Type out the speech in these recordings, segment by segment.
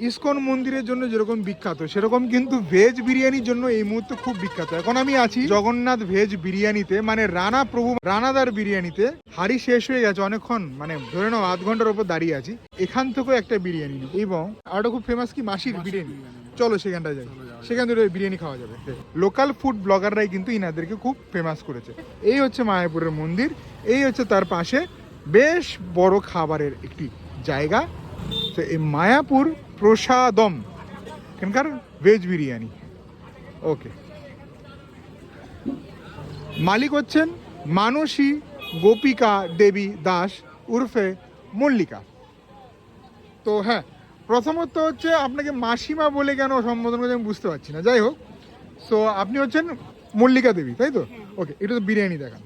ISKCON মন্দিরের জন্য যেরকম বিখ্যাত, সেরকম কিন্তু ভেজ বিরিয়ানির জন্য এই মুহূর্তে খুব বিখ্যাত। এখন আমি আছি জগন্নাথ ভেজ বিরিয়ানিতে মানে রানা প্রভু, রানাদার বিরিয়ানিতে। হাড়ি শেষ হয়ে গেছে অনেকক্ষণ মানে ধরে নাও আধ ঘণ্টার উপর দাঁড়িয়ে আছি। এখান থেকেও একটা বিরিয়ানি নেব। এবং আরও খুব ফেমাস কি? মাসির বিরিয়ানি। চলো সেখানটা যাই। সেখান থেকে বিরিয়ানি খাওয়া যাবে। লোকাল ফুড ব্লগাররাই কিন্তু ইনাদেরকে খুব ফেমাস করেছে। এই হচ্ছে মায়াপুরের মন্দির। এই হচ্ছে তার পাশে বেশ বড় খাবারের একটি জায়গা। তো এই মায়াপুর প্রসাদম। এখানকার ভেজ বিরিয়ানি। ওকে মালিক হচ্ছেন মানসী গোপিকা দেবী দাস উর্ফে মল্লিকা। তো হ্যাঁ প্রথমত হচ্ছে আপনাকে মাসিমা বলে কেন সম্বোধন করছে আমি বুঝতে পারছি না। যাই হোক সো আপনি হচ্ছেন মল্লিকা দেবী তাই তো? ওকে এটা তো বিরিয়ানি দেখান।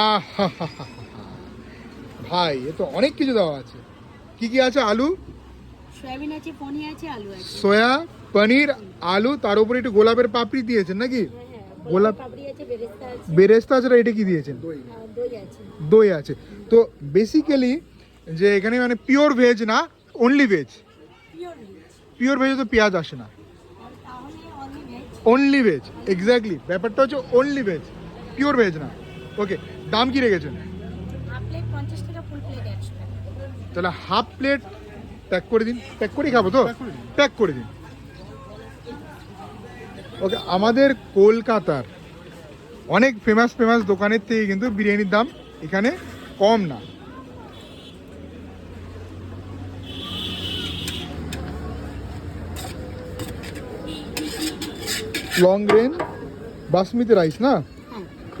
আহ হা হা হা হা। ভাই এ তো অনেক কিছু দেওয়া আছে। কি কি আছে? আলু? সয়াবিন আছে পনির আছে আলু আছে। সয়া পনির আলু তার উপরে একটু গোলাপের পাপড়ি দিয়েছেন নাকি? হ্যাঁ গোলাপ পাপড়ি আছে বেরেস্তা আছে। বেরেস্তা আছে আর এটা কি দিয়েছেন? দই আছে। দই আছে। তো বেসিক্যালি যে এখানে মানে পিওর ভেজ না অনলি ভেজ পিওর ভেজ ভেজে তো পেঁয়াজ আসে না। Only veg only veg exactly ব্যাপারটা হচ্ছে অনলি ভেজ পিওর ভেজ না। ওকে দাম কি রেখেছেন হাফ প্লেট পঞ্চাশ টাকা ফুল প্লেট একশো টাকা তাহলে হাফ প্লেট প্যাক করে দিন। প্যাক করেই খাব তো? প্যাক করে দিন। ওকে আমাদের কলকাতার অনেক ফেমাস ফেমাস দোকানের থেকে কিন্তু বিরিয়ানির দাম এখানে কম না। লং গ্রেন বাসমতি রাইস না?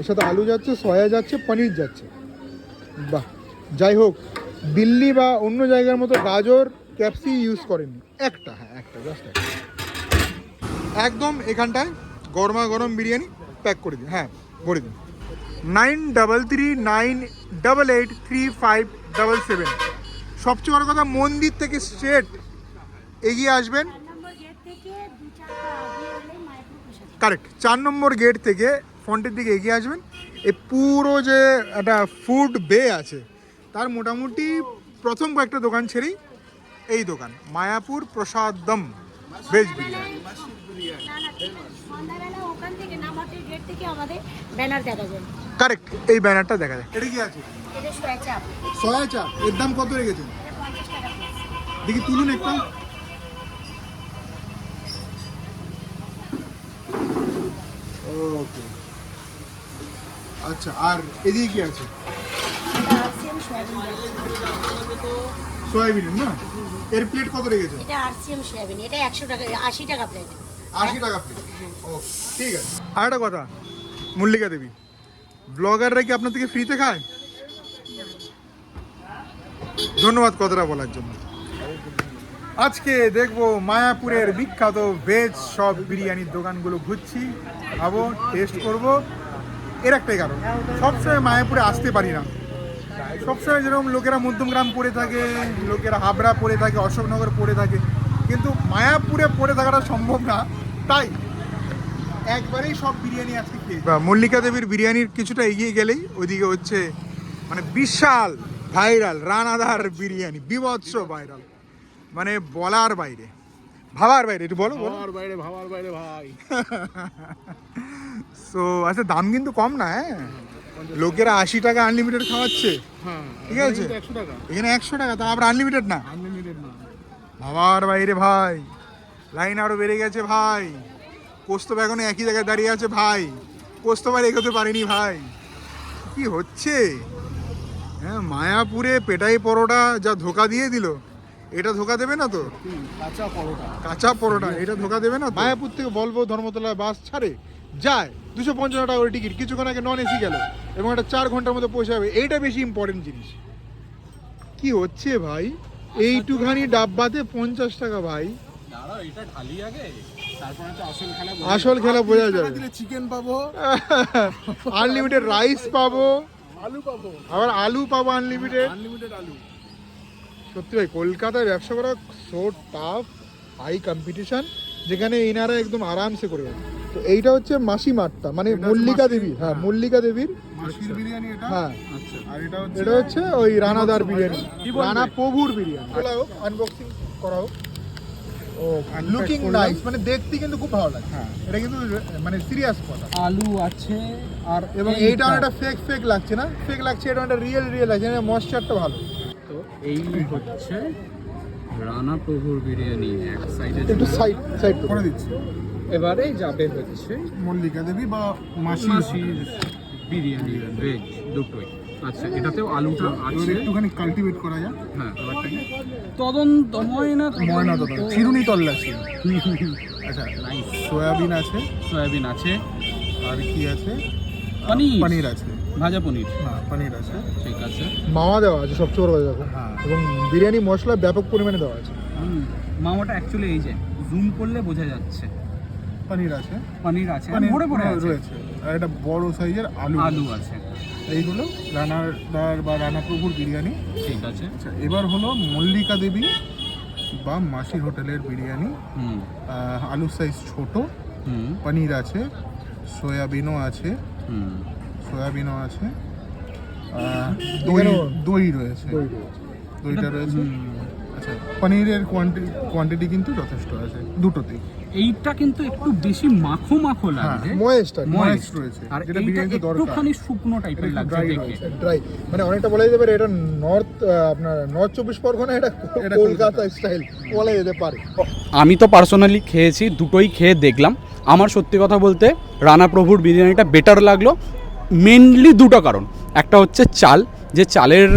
এর সাথে আলু যাচ্ছে সয়া যাচ্ছে পনির যাচ্ছে। বাহ যাই হোক। দিল্লি বা অন্য জায়গার মতো গাজর, ক্যাপসি ইউজ করেননি একটা হ্যাঁ একটা জাস্ট একটা। একদম এখানটায় গরমা গরম বিরিয়ানি প্যাক করে দিন হ্যাঁ ভরে দিন। Nine double three nine double eight three five double seven সবচেয়ে বড় কথা, মন্দির থেকে স্ট্রেট এগিয়ে আসবেন। কারেক্ট চার নম্বর গেট থেকে ফ্রন্টের দিকে এগিয়ে আসবেন। এই পুরো যে একটা ফুড বে আছে তার মোটামুটি প্রথম কয়েকটা দোকান ছেড়েই এই দোকান, মায়াপুর প্রসাদম ভেজ বিরিয়ানি। কারেক্ট এই ব্যানারটা দেখা যায়। এটা কি আছে? সয়া চা এর দাম কত পিস দেখি তুলুন একটা। ওকে আচ্ছা আর এদিকে কি আছে? সয়াবিন না? এর প্লেট কত রেখেছেন এটা আরসিএম সয়াবিন এটা একশো টাকা আশি টাকা প্লেট আশি টাকা প্লেট ও ঠিক আছে। আর একটা কথা মল্লিকা দেবী ব্লগাররা কি আপনার থেকে ফ্রিতে খায়? ধন্যবাদ কথাটা বলার জন্য। আজকে দেখব মায়াপুরের বিখ্যাত ভেজ সব বিরিয়ানির দোকানগুলো ঘুরছি খাব টেস্ট করব। এর একটাই কারণ সবসময় মায়াপুরে আসতে পারি না। সবসময় যেরকম লোকেরা মধ্যমগ্রাম পড়ে থাকে লোকেরা হাবড়া পড়ে থাকে অশোকনগর পড়ে থাকে কিন্তু মায়াপুরে পড়ে থাকাটা সম্ভব না। তাই একবারেই সব বিরিয়ানি আজকে খেয়ে মল্লিকা দেবীর বিরিয়ানির কিছুটা এগিয়ে গেলেই ওইদিকে হচ্ছে মানে বিশাল ভাইরাল রানাদার বিরিয়ানি বিভৎস ভাইরাল। মানে বলার বাইরে। ভাবার বাইরে একটু বলো বলো। ভাবার বাইরে ভাবার বাইরে ভাই। সো আচ্ছা দাম কিন্তু কম না হ্যাঁ। লোকেরা আশি টাকা আনলিমিটেড খাওয়াচ্ছে। হ্যাঁ ঠিক আছে। এখানে একশো টাকা তা আবার আনলিমিটেড না? ভাবার বাইরে ভাই লাইন আরও বেড়ে গেছে ভাই। পোস্ত এখনও একই জায়গায় দাঁড়িয়ে আছে ভাই। পোস্ত বার এগোতে পারেনি ভাই। কি হচ্ছে? হ্যাঁ মায়াপুরে পেটাই পরোটা যা ধোকা দিয়ে দিল এটা ধোকা দেবে না তো? কাঁচা পরোটা? কাঁচা পরোটা এটা ধোকা দেবে না মায়াপুর থেকে বলব ধর্মতলায় বাস ছাড়ে যায়। দুশো পঞ্চান্ন টাকা করে টিকিট কিছুক্ষণ আগে নন এসি গেল এবং একটা চার ঘণ্টার মধ্যে পৌঁছাবে এইটা বেশি ইম্পর্টেন্ট জিনিস। কি হচ্ছে ভাই? এইটুখানি ডাব্বাতে পঞ্চাশ টাকা ভাই। দাঁড়াও এটা ঢালি আগে তারপর একটা আসল খেলা বোঝা যাবে। চিকেন পাবো। আনলিমিটেড রাইস পাবো। আলু পাবো। আবার আলু পাবো আনলিমিটেড আনলিমিটেড আলু। সত্যি ভাই কলকাতায় ব্যবসা করা সো টাফ হাই কম্পিটিশন যেখানে এনারা একদম আরামসে করে যাবে তো এইটা হচ্ছে মাসি মাঠটা মানে মল্লিকা দেবী হ্যাঁ হ্যাঁ। মল্লিকা দেবীর। মাসির বিরিয়ানি এটা? হ্যাঁ। আচ্ছা। আর এটা হচ্ছে এটা হচ্ছে ওই রানাদার বিরিয়ানি। রানা প্রভুর বিরিয়ানি। খোলা আনবক্সিং করা হোক ও লুকিং করলাম। নাইস মানে দেখতে কিন্তু খুব ভালো লাগে। হ্যাঁ। এটা কিন্তু মানে সিরিয়াস কথা আলু আছে আর এবং এইটা। একটা ফেক ফেক লাগছে না? ফেক লাগছে এটা একটা রিয়েল রিয়েল লাগছে ময়শ্চারটা ভালো। তো এই হচ্ছে রানা প্রভুর বিরিয়ানি এক সাইডে একটু সাইড সাইড করে। দিচ্ছি। এবারে যাবে হচ্ছে মল্লিকা দেবী বা মাসি মাসির বিরিয়ানি ভেজ দুটোই। আচ্ছা এটাতেও আলুটা আছে? একটুখানি কাল্টিভেট করা যায় হ্যাঁ ব্যাপারটাকে তদন্ত ময়না ময়না তো চিরুনি তল্লাশি। আচ্ছা নাইস সয়াবিন আছে। সয়াবিন আছে। আর কি আছে? পনির। পনির আছে। ভাজা পনির। হ্যাঁ পনির আছে। ঠিক আছে। মাওয়া দেওয়া আছে সবচেয়ে বড় কথা দেখো হ্যাঁ এবং বিরিয়ানি মশলা ব্যাপক পরিমাণে দেওয়া আছে হুম, মামাটা অ্যাকচুয়ালি এই যে জুম করলে বোঝা যাচ্ছে। পনির আছে। পনির আছে ভরে ভরে রয়েছে। আর একটা বড় সাইজের আলু। আলু আছে। এইগুলো হলো রানার দার বা রানা প্রভুর বিরিয়ানি। ঠিক আছে। আচ্ছা এবার হলো মল্লিকা দেবী বা মাসির হোটেলের বিরিয়ানি। আলু সাইজ ছোট। হুম। পনির আছে। সয়াবিনও আছে। হুম। সয়াবিনও আছে। দই দই রয়েছে। দইটা রয়েছে? আচ্ছা পনিরের কোয়ান্টিটি কিন্তু যথেষ্ট আছে দুটোতেই। এইটা কিন্তু একটু বেশি মাখো মাখো লাগছে। ময়েস্টার ময়েস্ট রয়েছে আর যেটা বিরিয়ানিতে দরকার। একটুখানি শুকনো টাইপের এটা লাগছে দেখে। dry। মানে অনেকটা বলা যেতে পারে এটা নর্থ আপনার নর্থ চব্বিশ পরগনা এটা এটা কলকাতা। স্টাইল বলা যেতে পারে। আমি তো পার্সোনালি খেয়েছি দুটোই খেয়ে দেখলাম। আমার সত্যি কথা বলতে রানা প্রভুর বিরিয়ানিটা বেটার লাগল। মেনলি দুটো কারণ। একটা হচ্ছে চাল যে চালের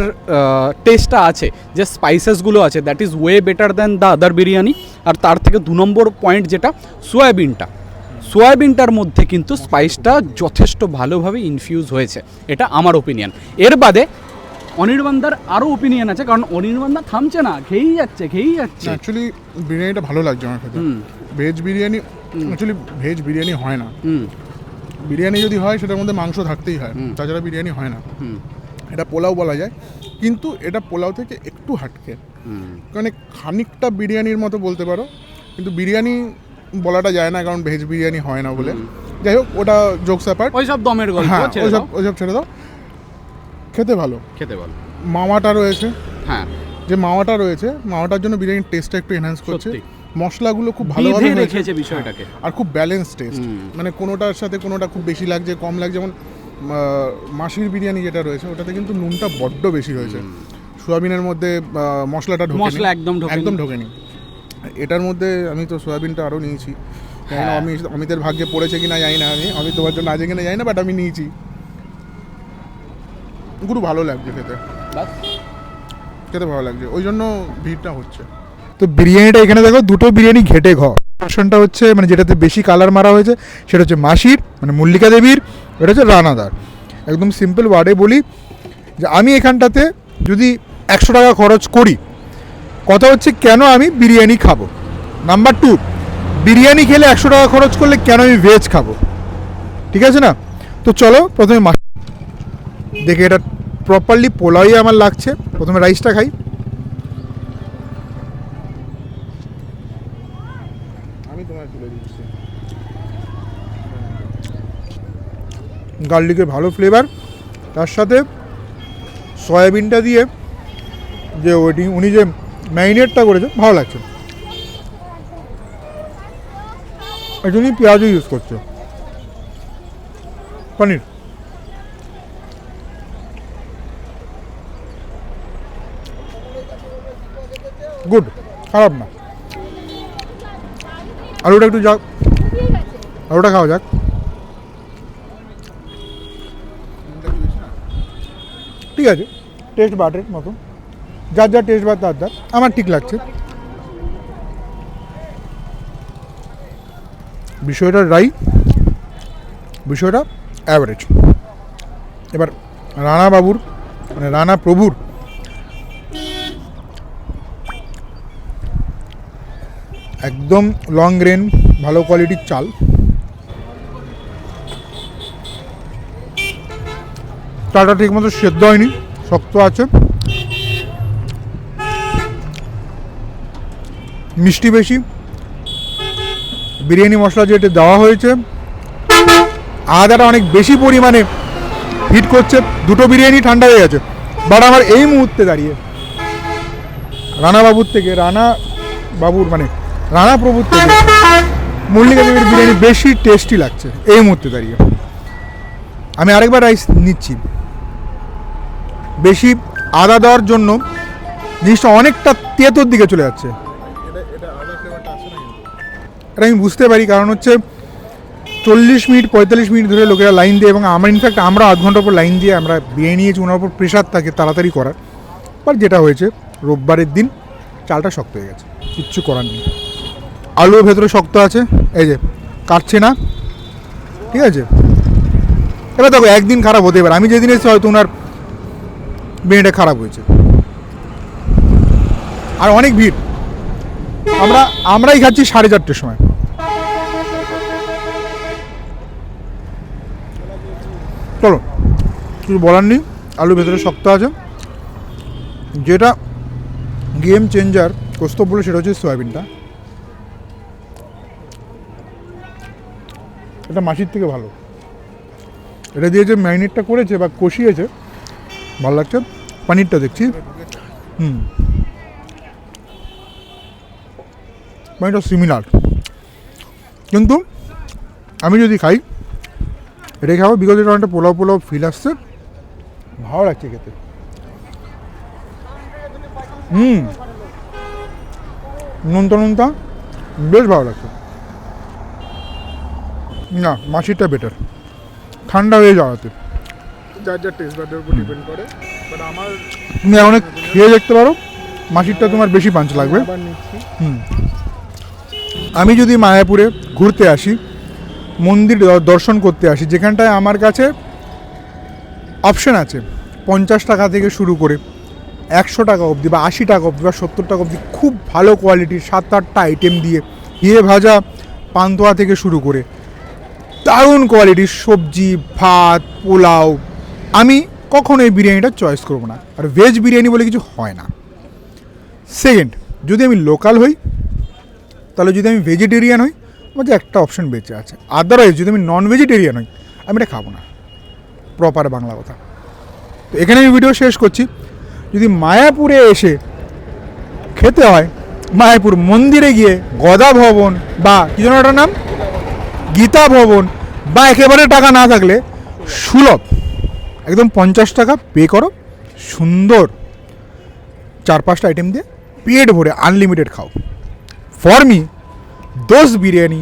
টেস্টটা আছে যে স্পাইসেসগুলো আছে that is way better than the other biryani আর তার থেকে দু নম্বর পয়েন্ট যেটা সোয়াবিনটা সোয়াবিনটার মধ্যে কিন্তু স্পাইসটা যথেষ্ট ভালোভাবে ইনফিউজ হয়েছে এটা আমার ওপিনিয়ন এর বাদে অনির্বাণদার আরও ওপিনিয়ন আছে কারণ অনির্বাণদা থামছে না খেয়েই যাচ্ছে খেয়েই যাচ্ছে। অ্যাকচুয়ালি বিরিয়ানিটা ভালো লাগছে আমার খেতে। Veg biryani actually veg biryani হয় না। হুম। বিরিয়ানি যদি হয় সেটার মধ্যে মাংস থাকতেই হয়। তাছাড়া বিরিয়ানি হয় না। এটা পোলাও বলা যায়। কিন্তু এটা পোলাও থেকে একটু হাটকে। মানে খানিকটা বিরিয়ানির মতো বলতে পারো। কিন্তু বিরিয়ানি বলাটা যায় না কারণ ভেজ বিরিয়ানি হয় না বলে। যাই হোক ওটা জোকস অ্যাপার্ট ওই সব দমের গল্প হ্যাঁ ছেড়ে ওইসব দাও। ওইসব ছেড়ে দাও। খেতে ভালো। খেতে ভালো। মাওয়াটা রয়েছে। হ্যাঁ। যে মাওয়াটা রয়েছে মাওয়াটার জন্য বিরিয়ানির টেস্টটা একটু এনহ্যান্স করছে। মশলাগুলো খুব ভালোভাবে রেখেছে বিষয়টাকে। আর খুব ব্যালেন্স টেস্ট মানে কোনোটার সাথে কোনোটা খুব বেশি লাগছে কম লাগছে। যেমন মাসির বিরিয়ানি যেটা রয়েছে ওটাতে কিন্তু নুনটা বড্ড বেশি হয়েছে। সোয়াবিনের মধ্যে মশলাটা মশলা একদম একদম ঢোকেনি। এটার মধ্যে আমি তো সোয়াবিনটা আরও নিয়েছি। জানি না হ্যাঁ। আমি অমিতের ভাগ্যে পড়েছে কিনা জানি না আমি। আমি তোমার জন্য আজকে কিনা জানি না বাট আমি নিয়েছি। গুরু ভালো লাগছে খেতে। খেতে ভালো লাগছে। ওই জন্য ভিড়টা হচ্ছে। তো বিরিয়ানিটা এখানে দেখো দুটো বিরিয়ানি ঘেটে ঘর ভার্সনটা হচ্ছে মানে যেটাতে বেশি কালার মারা হয়েছে, সেটা হচ্ছে মাসির মানে মল্লিকা দেবীর, এটা হচ্ছে রানাদার। একদম সিম্পল ওয়ার্ডে বলি যে আমি এখানটাতে যদি একশো টাকা খরচ করি, কথা হচ্ছে কেন আমি বিরিয়ানি খাব? নাম্বার টু বিরিয়ানি খেলে একশো টাকা খরচ করলে কেন আমি ভেজ খাব? ঠিক আছে না? তো চলো, প্রথমে মাছ দেখে এটা প্রপারলি পোলাই আমার লাগছে। প্রথমে রাইসটা খাই আমি তোমার তুলে দিচ্ছি গার্লিকের ভালো ফ্লেভার তার সাথে সয়াবিনটা দিয়ে যে ওইটি উনি যে ম্যারিনেটটা করেছে ভালো লাগছে। এই জন্যই পেঁয়াজও ইউজ করছে। পনির। গুড খারাপ না। আলুটা একটু যাক আলুটা খাওয়া যাক। ঠিক আছে টেস্ট বাটের মতো যার যার টেস্ট বাদ তার তার। আমার ঠিক লাগছে। বিষয়টা রাই বিষয়টা অ্যাভারেজ এবার রানা বাবুর মানে রানা প্রভুর। একদম লং গ্রেন ভালো কোয়ালিটির চাল। ঠিক মতো সেদ্ধ হয়নি, শক্ত আছে। মিষ্টি বেশি। বিরিয়ানি মশলা যেটা দেওয়া হয়েছে, আদাটা অনেক বেশি পরিমাণে হিট করছে, দুটো বিরিয়ানি ঠান্ডা হয়ে গেছে। বাট আমার এই মুহূর্তে দাঁড়িয়ে, রানা বাবুর থেকে, রানা বাবুর মানে রানা প্রভুর থেকে মল্লিকা দেবীর বিরিয়ানি বেশি টেস্টি লাগছে, এই মুহূর্তে দাঁড়িয়ে। আমি আরেকবার রাইস নিচ্ছি। বেশি আদা দেওয়ার জন্য জিনিসটা অনেকটা তেতোর দিকে চলে যাচ্ছে। এটা আমি বুঝতে পারি, কারণ হচ্ছে চল্লিশ মিনিট, পঁয়তাল্লিশ মিনিট ধরে লোকেরা লাইন দিয়ে এবং আমরা ইনফ্যাক্ট আমরা আধ ঘণ্টার পর লাইন দিয়ে আমরা বিয়ে নিয়েছি, ওনার উপর প্রেশার থাকে তাড়াতাড়ি করার। বাট যেটা হয়েছে, রোববারের দিন চালটা শক্ত হয়ে গেছে, কিচ্ছু করার নেই। আলুর ভেতরে শক্ত আছে, এই যে কাটছে না, ঠিক আছে? এবার দেখো, একদিন খারাপ হতে পারে। আমি যেদিন এসেছি হয়তো ওনার বিয়েটা খারাপ হয়েছে। আর অনেক ভিড়। আমরা, আমরাই খাচ্ছি সাড়ে চারটের সময়। চলো, কিছু বলার নেই আলু ভেতরে শক্ত আছে। যেটা গেম চেঞ্জার কস্তব বলে সেটা হচ্ছে সয়াবিনটা। এটা মাসির থেকে ভালো। এটা দিয়ে যে ম্যারিনেটটা করেছে বা কষিয়েছে। ভালো লাগছে? পানিরটা দেখছি। হুম। পানিরটা সিমিলার কিন্তু আমি যদি খাই, এটা খাব বিকজ এটা অনেকটা পোলাও পোলাও ফিল আসছে। ভালো লাগছে খেতে। হুম। নুনতা নুনতা বেশ ভালো লাগছে। না মাসিরটা বেটার ঠান্ডা হয়ে যাওয়াতে। যার যার টেস্ট বাডের উপর ডিপেন্ড করে। বাট আমার তুমি এখন খেয়ে দেখতে পারো। মাসিরটা তোমার বেশি পাঞ্চ লাগবে। আবার নিচ্ছি। হুম। আমি যদি মায়াপুরে ঘুরতে আসি মন্দির দর্শন করতে আসি যেখানটায় আমার কাছে অপশন আছে পঞ্চাশ টাকা থেকে শুরু করে একশো টাকা অবধি বা আশি টাকা অবধি বা সত্তর টাকা অবধি খুব ভালো কোয়ালিটির সাত আটটা আইটেম দিয়ে হিয়ে ভাজা পান্তোয়া থেকে শুরু করে দারুণ কোয়ালিটির সবজি ভাত পোলাও আমি কখনো এই বিরিয়ানিটা চয়েস করব না। আর ভেজ বিরিয়ানি বলে কিছু হয় না। সেকেন্ড যদি আমি লোকাল হই, তাহলে যদি আমি ভেজিটেরিয়ান হই আমার যে একটা অপশন বেঁচে আছে। আদারওয়াইজ যদি আমি নন ভেজিটেরিয়ান হই, আমি এটা খাব না। প্রপার বাংলা কথা। তো এখানে আমি ভিডিও শেষ করছি। যদি মায়াপুরে এসে খেতে হয়, মায়াপুর মন্দিরে গিয়ে গদা ভবন বা কি যেন ওটার নাম? গীতা ভবন বা একেবারে টাকা না থাকলে সুলভ। একদম পঞ্চাশ টাকা পে করো। সুন্দর চার পাঁচটা আইটেম দিয়ে পেট ভরে আনলিমিটেড খাও। ফর মি দোস বিরিয়ানি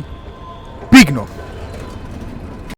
বিগ নো